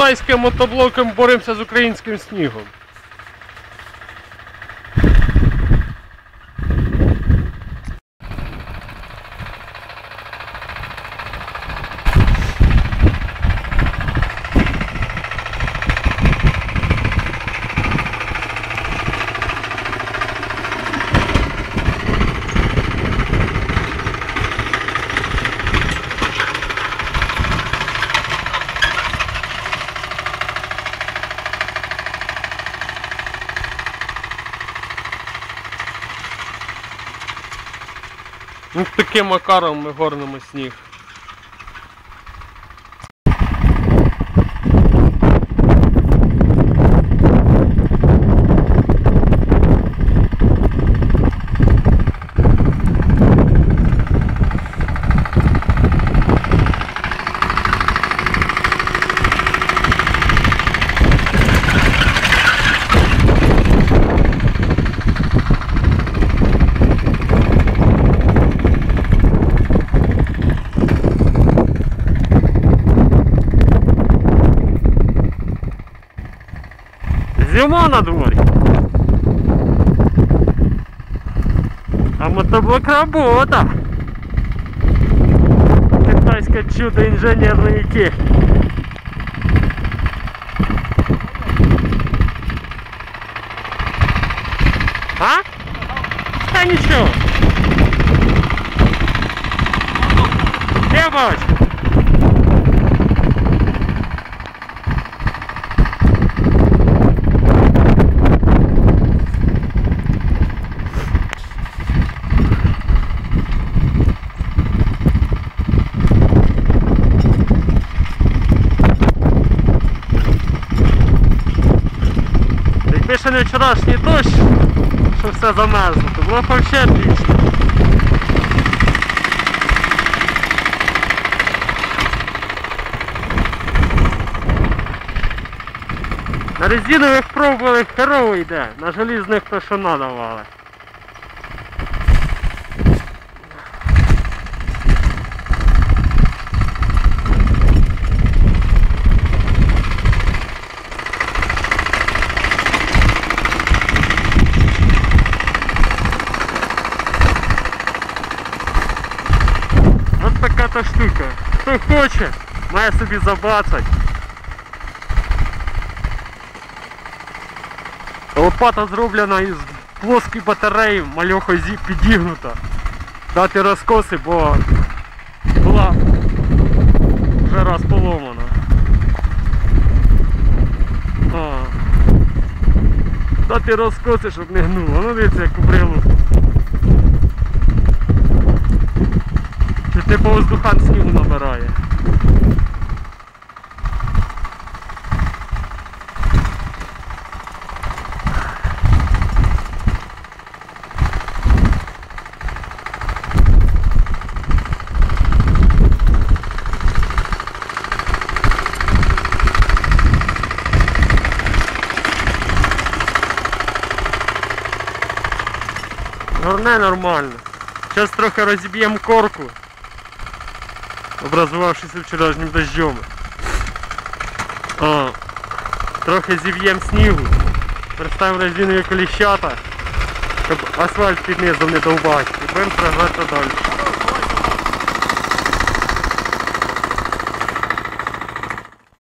китайським мотоблоком боремося з українським снігом. Ну, таким макаром ми горнемо сніг. Зима на дворі. А мотоблок робота. Китайське чудо інженерної техніки. А? Та нічого. Я бачу. Не вчорашній дощ, що все замерзло, то було взагалі отлично. На резинових пробували херово йде, на желізних то що надавали. Ось така штука. Хто хоче, має собі забацать. Лопата зроблена із плоскої батареї, мальоха підігнута. Дати розкоси, бо була вже раз поломана. Дати розкоси, щоб не гнуло. Ну дивіться, як куприлу. Типу воздухан снігу набирає. Горне нормально. Зараз трохи розіб'ємо корку, образувавшися вчорашнім. А, трохи зіб'ємо снігу, Представимо резинові коліщата, щоб асфальт під низом не довбати. І будемо прожати далі.